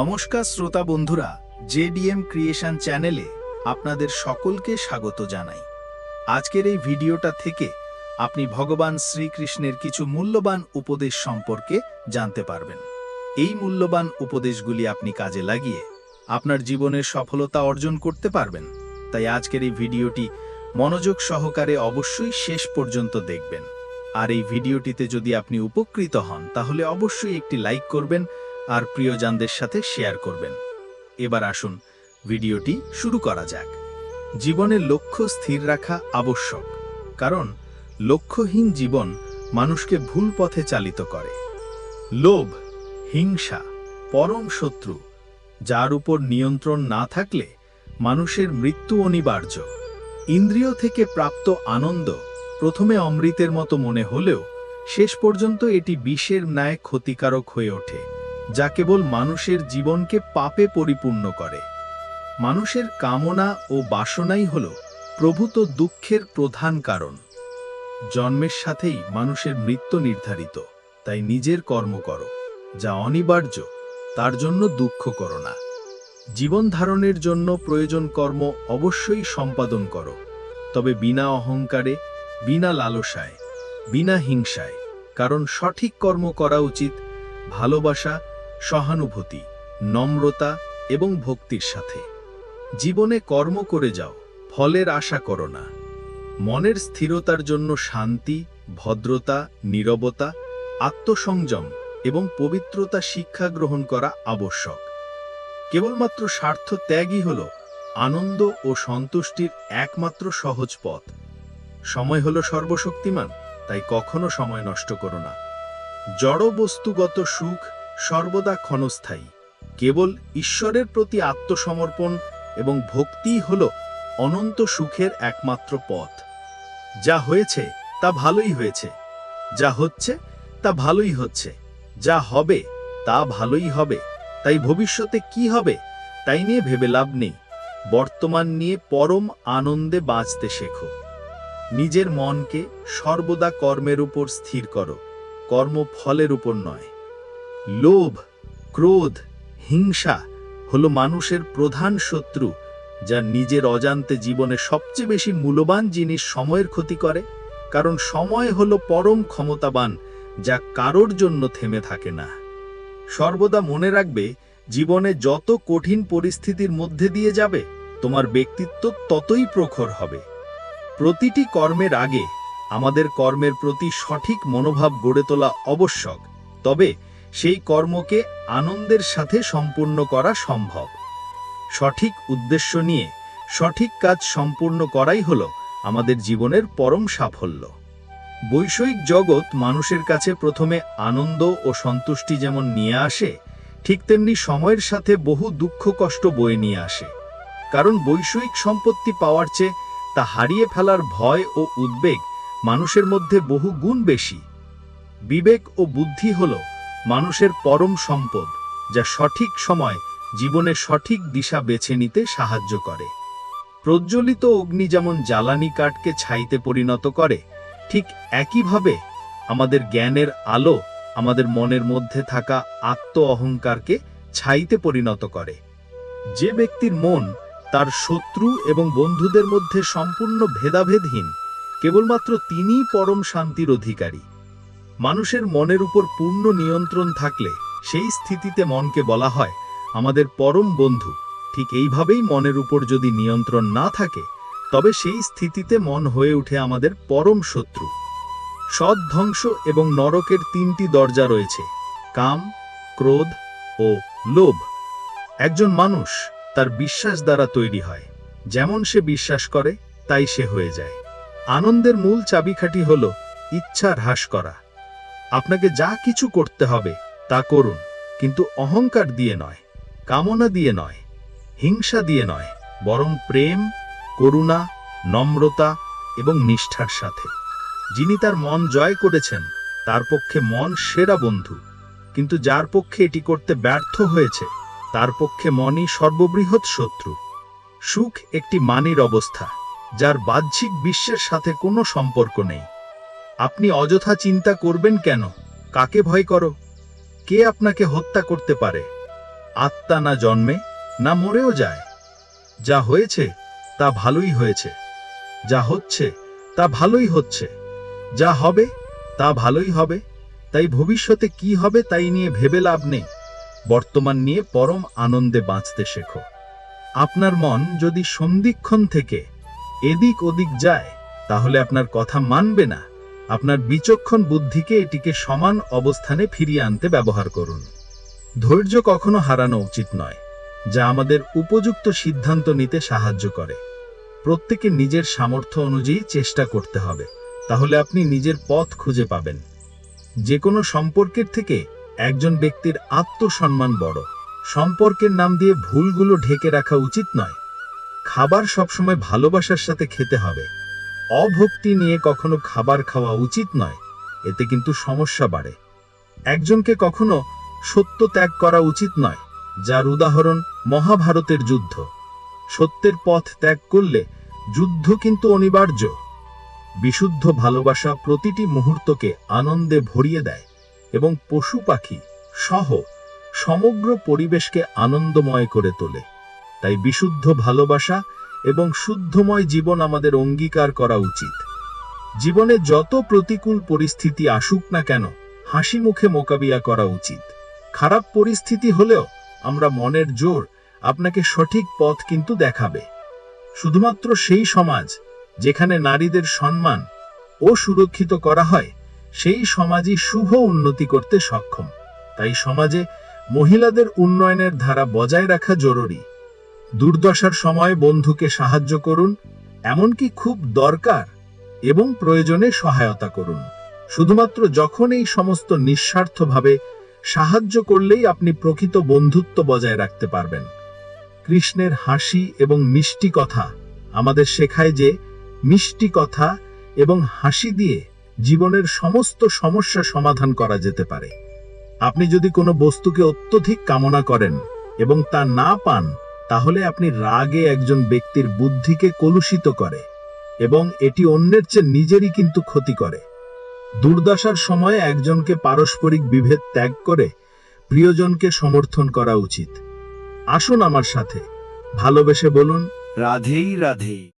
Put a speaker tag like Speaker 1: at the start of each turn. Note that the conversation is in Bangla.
Speaker 1: নমস্কার শ্রোতা বন্ধুরা, জেডিএম ক্রিয়েশন চ্যানেলে আপনাদের সকলকে স্বাগত জানাই। আজকের এই ভিডিওটা থেকে আপনি ভগবান শ্রীকৃষ্ণের কিছু মূল্যবান উপদেশ সম্পর্কে জানতে পারবেন। এই মূল্যবান উপদেশগুলি আপনি কাজে লাগিয়ে আপনার জীবনের সফলতা অর্জন করতে পারবেন। তাই আজকের এই ভিডিওটি মনোযোগ সহকারে অবশ্যই শেষ পর্যন্ত দেখবেন। আর এই ভিডিওটিতে যদি আপনি উপকৃত হন, তাহলে অবশ্যই একটি লাইক করবেন আর প্রিয়জনদের সাথে শেয়ার করবেন। এবার আসুন, ভিডিওটি শুরু করা যাক। জীবনের লক্ষ্য স্থির রাখা আবশ্যক, কারণ লক্ষ্যহীন জীবন মানুষকে ভুল পথে চালিত করে। লোভ, হিংসা, পরম শত্রু, যার উপর নিয়ন্ত্রণ না থাকলে মানুষের মৃত্যু অনিবার্য। ইন্দ্রিয় থেকে প্রাপ্ত আনন্দ প্রথমে অমৃতের মতো মনে হলেও শেষ পর্যন্ত এটি বিষের ন্যায় ক্ষতিকারক হয়ে ওঠে। যা কেবল মানুষের জীবনকে পাপে পরিপূর্ণ করে। মানুষের কামনা ও বাসনাই হল প্রভূত দুঃখের প্রধান কারণ। জন্মের সাথেই মানুষের মৃত্যু নির্ধারিত, তাই নিজের কর্ম করো, যা অনিবার্য, তার জন্য দুঃখ করো না। জীবন ধারণের জন্য প্রয়োজন কর্ম অবশ্যই সম্পাদন করো, তবে বিনা অহংকারে, বিনা লালসায়, বিনা হিংসায়, কারণ সঠিক কর্ম করা উচিত, ভালোবাসা সহানুভূতি, নম্রতা এবং ভক্তির সাথে। জীবনে কর্ম করে যাও, ফলের আশা করো না। মনের স্থিরতার জন্য শান্তি, ভদ্রতা, নীরবতা, আত্মসংযম এবং পবিত্রতা শিক্ষা গ্রহণ করা আবশ্যক। কেবলমাত্র স্বার্থ ত্যাগই হল আনন্দ ও সন্তুষ্টির একমাত্র সহজ পথ। সময় হল সর্বশক্তিমান, তাই কখনো সময় নষ্ট করো না। জড় বস্তুগত সুখ সর্বদা ক্ষণস্থায়ী। কেবল ঈশ্বরের প্রতি আত্মসমর্পণ এবং ভক্তিই হল অনন্ত সুখের একমাত্র পথ। যা হয়েছে, তা ভালোই হয়েছে। যা হচ্ছে, তা ভালোই হচ্ছে। যা হবে, তা ভালোই হবে। তাই ভবিষ্যতে কি হবে, তাই নিয়ে ভেবে লাভ নেই। বর্তমান নিয়ে পরম আনন্দে বাঁচতে শেখো। নিজের মনকে সর্বদা কর্মের উপর স্থির করো। কর্ম ফলের উপর নয়। লোভ, ক্রোধ, হিংসা হলো মানুষের প্রধান শত্রু, যা নিজের অজান্তে জীবনে সবচেয়ে বেশি মূল্যবান জিনিস সময়ের ক্ষতি করে, কারণ সময় হলো পরম ক্ষমতাবান, যা কারোর জন্য থেমে থাকে না। সর্বদা মনে রাখবে, জীবনে যত কঠিন পরিস্থিতির মধ্যে দিয়ে যাবে, তোমার ব্যক্তিত্ব ততই প্রখর হবে। প্রতিটি কর্মের আগে আমাদের কর্মের প্রতি সঠিক মনোভাব গড়ে তোলা আবশ্যক, তবে সেই কর্মকে আনন্দের সাথে সম্পূর্ণ করা সম্ভব। সঠিক উদ্দেশ্য নিয়ে সঠিক কাজ সম্পূর্ণ করাই হল আমাদের জীবনের পরম সাফল্য। বৈষয়িক জগৎ মানুষের কাছে প্রথমে আনন্দ ও সন্তুষ্টি যেমন নিয়ে আসে, ঠিক তেমনি সময়ের সাথে বহু দুঃখ কষ্ট বয়ে নিয়ে আসে। কারণ বৈষয়িক সম্পত্তি পাওয়ার চেয়ে তা হারিয়ে ফেলার ভয় ও উদ্বেগ মানুষের মধ্যে বহু গুণ বেশি। বিবেক ও বুদ্ধি হল মানুষের পরম সম্পদ, যা সঠিক সময় জীবনে সঠিক দিশা বেছে নিতে সাহায্য করে। প্রজ্বলিত অগ্নি যেমন জ্বালানি কাঠকে ছাইতে পরিণত করে, ঠিক একইভাবে আমাদের জ্ঞানের আলো আমাদের মনের মধ্যে থাকা আত্ম অহংকারকে ছাইতে পরিণত করে। যে ব্যক্তির মন তার শত্রু এবং বন্ধুদের মধ্যে সম্পূর্ণ ভেদাভেদহীন, কেবলমাত্র তিনিই পরম শান্তির অধিকারী। মানুষের মনের উপর পূর্ণ নিয়ন্ত্রণ থাকলে সেই স্থিতিতে মনকে বলা হয়, আমাদের পরম বন্ধু। ঠিক এইভাবেই মনের উপর যদি নিয়ন্ত্রণ না থাকে, তবে সেই স্থিতিতে মন হয়ে উঠে আমাদের পরম শত্রু। সৎ ধ্বংস এবং নরকের তিনটি দরজা রয়েছে, কাম, ক্রোধ ও লোভ। একজন মানুষ তার বিশ্বাস দ্বারা তৈরি হয়, যেমন সে বিশ্বাস করে, তাই সে হয়ে যায়। আনন্দের মূল চাবিকাঠি হল ইচ্ছা হ্রাস করা। আপনাকে যা কিছু করতে হবে তা করুন, কিন্তু অহংকার দিয়ে নয়, কামনা দিয়ে নয়, হিংসা দিয়ে নয়, বরং প্রেম, করুণা, নম্রতা এবং নিষ্ঠার সাথে। যিনি তার মন জয় করেছেন, তার পক্ষে মন সেরা বন্ধু। কিন্তু যার পক্ষে এটি করতে ব্যর্থ হয়েছে, তার পক্ষে মনই সর্ববৃহৎ শত্রু। সুখ একটি মানির অবস্থা, যার বাহ্যিক বিশ্বের সাথে কোনো সম্পর্ক নেই। আপনি অযথা চিন্তা করবেন কেন? কাকে ভয় করো? কে আপনাকে হত্যা করতে পারে? আত্মা না জন্মে, না মরেও যায়। যা হয়েছে, তা ভালোই হয়েছে। যা হচ্ছে, তা ভালোই হচ্ছে। যা হবে, তা ভালোই হবে। তাই ভবিষ্যতে কি হবে তাই নিয়ে ভেবে লাভ নেই। বর্তমান নিয়ে পরম আনন্দে বাঁচতে শেখো। আপনার মন যদি সন্ধিক্ষণ থেকে এদিক ওদিক যায়, তাহলে আপনার কথা মানবে না। আপনার বিচক্ষণ বুদ্ধিকে এটিকে সমান অবস্থানে ফিরিয়ে আনতে ব্যবহার করুন। ধৈর্য কখনো হারানো উচিত নয়, যা আমাদের উপযুক্ত সিদ্ধান্ত নিতে সাহায্য করে। প্রত্যেকে নিজের সামর্থ্য অনুযায়ী চেষ্টা করতে হবে, তাহলে আপনি নিজের পথ খুঁজে পাবেন। যে কোনো সম্পর্কের থেকে একজন ব্যক্তির আত্মসম্মান বড়। সম্পর্কের নাম দিয়ে ভুলগুলো ঢেকে রাখা উচিত নয়। খাবার সবসময় ভালোবাসার সাথে খেতে হবে। অভক্তি নিয়ে কখনো খাবার খাওয়া উচিত নয়, এতে কিন্তু সমস্যা বাড়ে। একজনকে কখনো সত্য ত্যাগ করা উচিত নয়, যার উদাহরণ মহাভারতের যুদ্ধ। সত্যের পথ ত্যাগ করলে যুদ্ধ কিন্তু অনিবার্য। বিশুদ্ধ ভালোবাসা প্রতিটি মুহূর্তকে আনন্দে ভরিয়ে দেয় এবং পশু পাখি সহ সমগ্র পরিবেশকে আনন্দময় করে তোলে। তাই বিশুদ্ধ ভালোবাসা এবং শুদ্ধময় জীবন আমাদের অঙ্গীকার করা উচিত। জীবনে যত প্রতিকূল পরিস্থিতি আসুক না কেন, হাসি মুখে মোকাবিলা করা উচিত। খারাপ পরিস্থিতি হলেও আমরা মনের জোর আপনাকে সঠিক পথ কিন্তু দেখাবে। শুধুমাত্র সেই সমাজ যেখানে নারীদের সম্মান ও সুরক্ষিত করা হয়, সেই সমাজই শুভ উন্নতি করতে সক্ষম। তাই সমাজে মহিলাদের উন্নয়নের ধারা বজায় রাখা জরুরি। দুর্দশার সময় বন্ধুকে সাহায্য করুন, এমনকি খুব দরকার এবং প্রয়োজনে সহায়তা করুন। শুধুমাত্র যখন এই সমস্ত নিঃস্বার্থভাবে সাহায্য করলেই আপনি প্রকৃত বন্ধুত্ব বজায় রাখতে পারবেন। কৃষ্ণের হাসি এবং মিষ্টি কথা আমাদের শেখায় যে, মিষ্টি কথা এবং হাসি দিয়ে জীবনের সমস্ত সমস্যা সমাধান করা যেতে পারে। আপনি যদি কোনো বস্তুকে অত্যধিক কামনা করেন এবং তা না পান তাহলে আপনি রাগে একজন ব্যক্তির বুদ্ধিকে কলুষিত করে এবং এটি অন্যের চেয়ে নিজেরই কিন্তু ক্ষতি করে। দুর্দশার সময় একজনকে পারস্পরিক বিভেদ ত্যাগ করে প্রিয়জনকে সমর্থন করা উচিত। আসুন আমার সাথে। ভালোবেসে বলুন,
Speaker 2: রাধেই রাধে